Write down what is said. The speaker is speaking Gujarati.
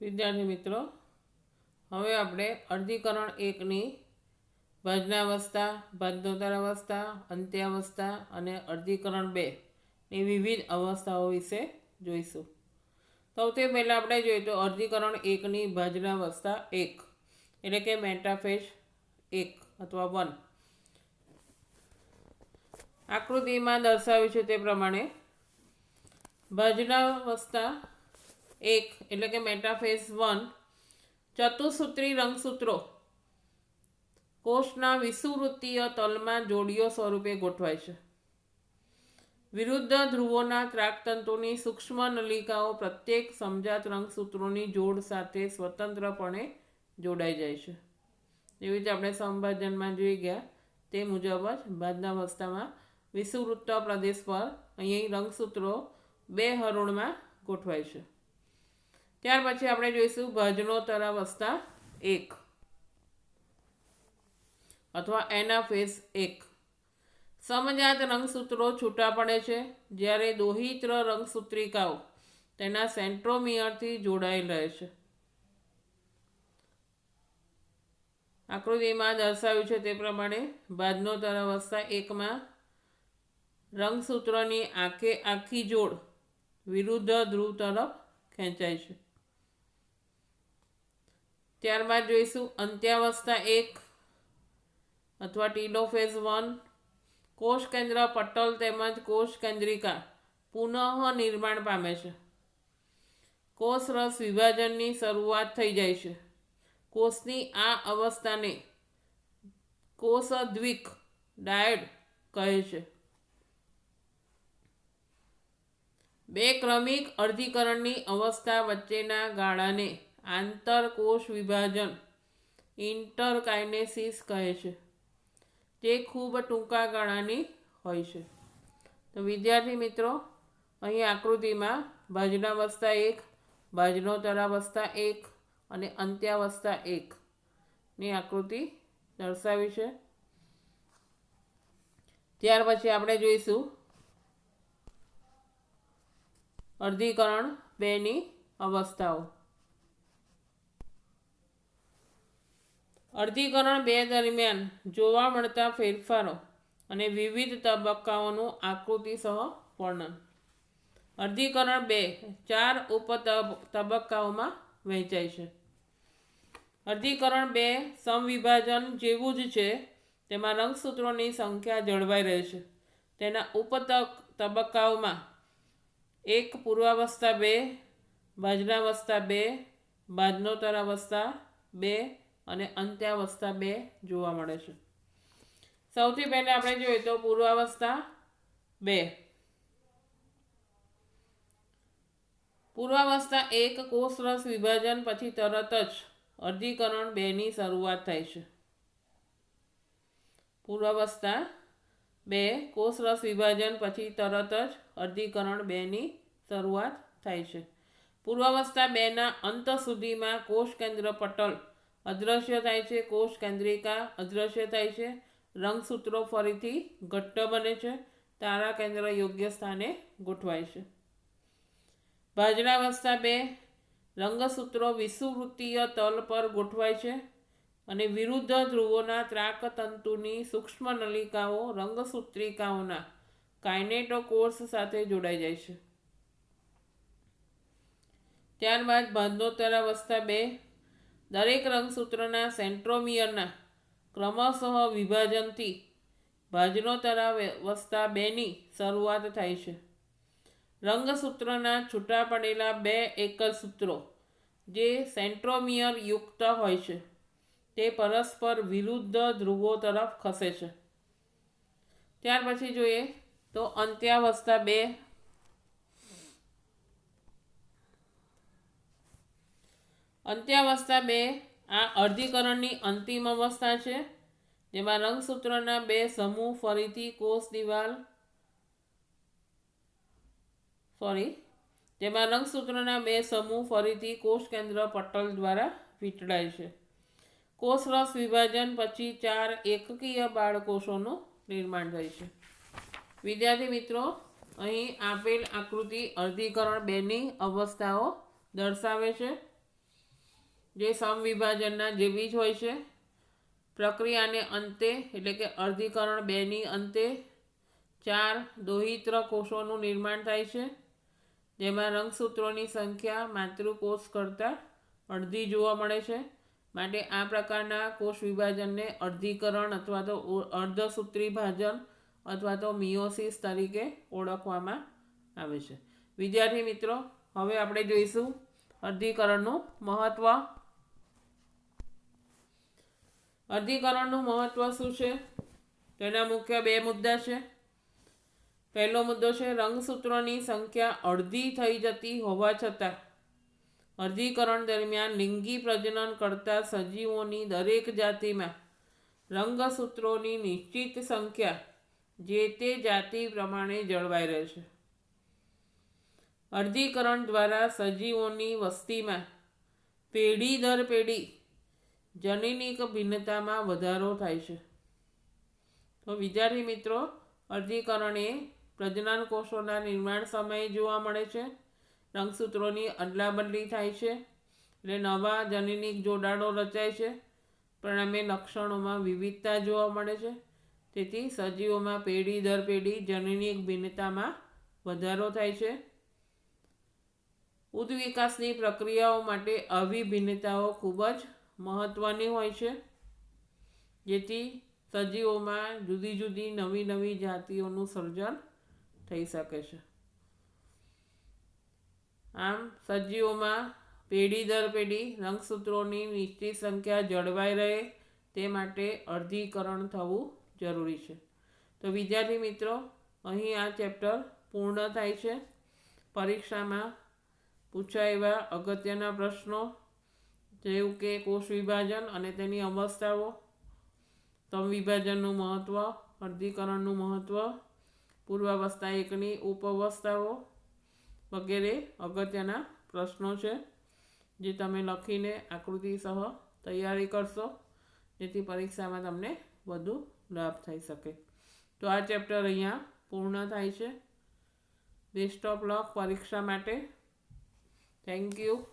વિદ્યાર્થી મિત્રો, હવે આપણે અર્ધીકરણ એકની ભજનાવસ્થા અવસ્થા અંત્યાવસ્થા અને અર્ધીકરણ બે ની વિવિધ અવસ્થાઓ વિશે જોઈશું. સૌથી પહેલાં આપણે જોઈએ તો અર્ધીકરણ એકની ભજનાવસ્થા એક, એટલે કે મેટાફેઝ એક અથવા વન. આકૃતિમાં દર્શાવ્યું છે તે પ્રમાણે ભજનાવસ્થા એક, એટલે કે મેટાફેઝ વન ચતુસૂત્રી રંગસૂત્રો. કોષના વિષુવૃત્તીય તલમાં જોડીઓ સ્વરૂપે ગોઠવાય છે. વિરુદ્ધ ધ્રુવોના ત્રાકતંતુની સૂક્ષ્મ નલિકાઓ પ્રત્યેક સમજાત રંગસૂત્રોની જોડ સાથે સ્વતંત્રપણે જોડાઈ જાય છે. એવી રીતે આપણે સંભાજનમાં જોઈ ગયા, તે મુજબ જ બાદનાવસ્થામાં વિષુવૃત્ત પ્રદેશ પર અહીં રંગસૂત્રો બે હરોળમાં ગોઠવાય છે. ત્યાર પછી આપણે જોઈશું ભજનોત્તર અવસ્થા એક. અથવા એના ફેસ એક. સમજાત રંગસૂત્રો છૂટા પડે છે. જ્યારે દોહિત્ર રંગસૂત્રિકાઓ તેના સેન્ટ્રોમિયરથી જોડાયેલ રહે છે. આકૃતિમાં દર્શાવ્યું છે તે પ્રમાણે બાદનોત્તર અવસ્થા એકમાં રંગસૂત્રની આંખે આખી જોડ વિરુદ્ધ ધ્રુવ તરફ ખેંચાય છે. ત્યારબાદ જોઈશું અંત્યાવસ્થા એક અથવા ટીલોફેઝ વન. કોષ કેન્દ્ર પટલ તેમજ કોષ કેન્દ્રિકા પુનઃ નિર્માણ પામે છે. કોષરસ વિભાજનની શરૂઆત થઈ જાય છે. કોષની આ અવસ્થાને કોષદ્વિક ડાયડ કહે છે. બે ક્રમિક અર્ધીકરણની અવસ્થા વચ્ચેના ગાળાને આંતરકોષ વિભાજન, ઇન્ટરકાઇનેસિસ કહે છે, જે ખૂબ ટૂંકા ગાળાની હોય છે. તો વિદ્યાર્થી મિત્રો, અહીં આકૃતિમાં ભાજનાવસ્થા એક ભાજનોત્તરાવસ્થા એક અને અંત્યાવસ્થા એકની આકૃતિ દર્શાવી છે. ત્યાર પછી આપણે જોઈશું અર્ધીકરણ બેની અવસ્થાઓ. અર્ધીકરણ બે દરમિયાન જોવા મળતા ફેરફારો અને વિવિધ તબક્કાઓનું આકૃતિ સહ વર્ણન. અર્ધીકરણ બે ચાર ઉપ તબક્કાઓમાં વહેંચાય છે. અર્ધીકરણ બે સમવિભાજન જેવું જ છે, તેમાં રંગસૂત્રોની સંખ્યા જળવાઈ રહે છે. તેના ઉપ તબક્કાઓમાં એક પૂર્વાવસ્થા બે ભાજનાવસ્થા બે ભાજનોત્તર બે અને અંત્યાવસ્થા બે જોવા મળે છે. સૌથી પહેલાં આપણે જોઈએ તો પૂર્વાવસ્થા બે. પૂર્વાવસ્થા એક, કોષરસ વિભાજન પછી તરત જ અર્ધીકરણ બેની શરૂઆત થાય છે. પૂર્વાવસ્થા બે, કોષરસ વિભાજન પછી તરત જ અર્ધીકરણ બેની શરૂઆત થાય છે. પૂર્વાવસ્થા બેના અંત સુધીમાં કોષ કેન્દ્ર પટલ અદૃશ્ય થાય છે કોષ કેન્દ્રિકા અદૃશ્ય થાય છે રંગસૂત્રો ફરીથી ઘટ્ટ બને છે, તારા કેન્દ્ર યોગ્ય સ્થાને ગોઠવાય છે. ભાજરાવસ્થા બે, રંગસૂત્રો વિષુવૃત્તીય તલ પર ગોઠવાય છે અને વિરુદ્ધ ધ્રુવોના ત્રાકતંતુની સૂક્ષ્મ નલિકાઓ રંગસૂત્રિકાઓના કાઇનેટોકોર્સ સાથે જોડાઈ જાય છે. ત્યારબાદ ભાજનોત્તર બે દરેક રંગસૂત્રના સેન્ટ્રોમિયરના ક્રમશઃ વિભાજનથી ભાજનોતરા વસતા બેની શરૂઆત થાય છે. રંગસૂત્રના છૂટા પડેલા બે એકલ સૂત્રો જે સેન્ટ્રોમિયર યુક્ત હોય છે, તે પરસ્પર વિરુદ્ધ ધ્રુવો તરફ ખસે છે. ત્યાર પછી જોઈએ તો અંત્યાવસ્થા બે અંત્યાવસ્થા બે, આ અર્ધીકરણની અંતિમ અવસ્થા છે, જેમાં રંગસૂત્રના બે સમૂહ ફરીથી કોષ દિવાલ સોરી જેમાં રંગસૂત્રના બે સમૂહ ફરીથી કોષ કેન્દ્ર પટલ દ્વારા વીંટળાય છે. કોષરસ વિભાજન પછી ચાર એકકીય બાળકોષોનું નિર્માણ થાય છે. વિદ્યાર્થી મિત્રો, અહીં આપેલ આકૃતિ અર્ધીકરણ બેની અવસ્થાઓ દર્શાવે છે. જે સમવિભાજનના જેવી જ હોય છે. પ્રક્રિયાને અંતે, એટલે કે અર્ધીકરણ બેની અંતે, ચાર દોહિત્ર કોષોનું નિર્માણ થાય છે. જેમાં રંગસૂત્રોની સંખ્યા માતૃકોષ કરતાં અડધી જોવા મળે છે. માટે આ પ્રકારના કોષ વિભાજનને અર્ધીકરણ અથવા તો અર્ધસૂત્રી ભાજન અથવા તો મિયોસિસ તરીકે ઓળખવામાં આવે છે. વિદ્યાર્થી મિત્રો, હવે આપણે જોઈશું અર્ધીકરણનું મહત્ત્વ અર્ધીકરણનું મહત્ત્વ શું છે? તેના મુખ્ય બે મુદ્દા છે. પહેલો મુદ્દો છે, રંગસૂત્રોની સંખ્યા અડધી થઈ જતી હોવા છતાં અર્ધીકરણ દરમિયાન લિંગી પ્રજનન કરતા સજીવોની દરેક જાતિમાં રંગસૂત્રોની નિશ્ચિત સંખ્યા જે તે જાતિ પ્રમાણે જળવાઈ રહે છે. અર્ધીકરણ દ્વારા સજીવોની વસ્તીમાં પેઢી દર પેઢી જનીનિક ભિન્નતામાં વધારો થાય છે. તો વિદ્યાર્થી મિત્રો અર્ધીકરણ પ્રજનન કોષોના નિર્માણ સમયે જોવા મળે છે. રંગસૂત્રોની અદલાબદલી થાય છે. એટલે નવા જનીનિક જોડાણો રચાય છે. પરિણામે લક્ષણોમાં વિવિધતા જોવા મળે છે. તેથી સજીવોમાં પેઢી દર પેઢી જનીનિક ભિન્નતામાં વધારો થાય છે. ઉદ્વિકાસની પ્રક્રિયાઓ માટે આવી ભિન્નતાઓ ખૂબ જ મહત્ત્વની હોય છે. જેથી સજીવોમાં જુદી જુદી નવી નવી જાતિઓનું સર્જન થઈ શકે છે. આમ સજીવોમાં પેઢી દર પેઢી રંગસૂત્રોની નિશ્ચિત સંખ્યા જળવાઈ રહે તે માટે અર્ધીકરણ થવું જરૂરી છે. તો વિદ્યાર્થી મિત્રો, અહીં આ ચેપ્ટર પૂર્ણ થાય છે. પરીક્ષામાં પૂછાય એવા અગત્યના પ્રશ્નો જેવું કે કોષ વિભાજન અને તેની અવસ્થાઓ, તમ વિભાજનનું મહત્ત્વ અર્ધીકરણનું મહત્ત્વ પૂર્વાવસ્થા એકની ઉપઅવસ્થાઓ વગેરે અગત્યના પ્રશ્નો છે, જે તમે લખીને આકૃતિ સહ તૈયારી કરશો, જેથી પરીક્ષામાં તમને વધુ લાભ થઈ શકે. તો આ ચેપ્ટર અહીંયા પૂર્ણ થાય છે. બેસ્ટ ઓફ લક પરીક્ષા માટે. Thank you.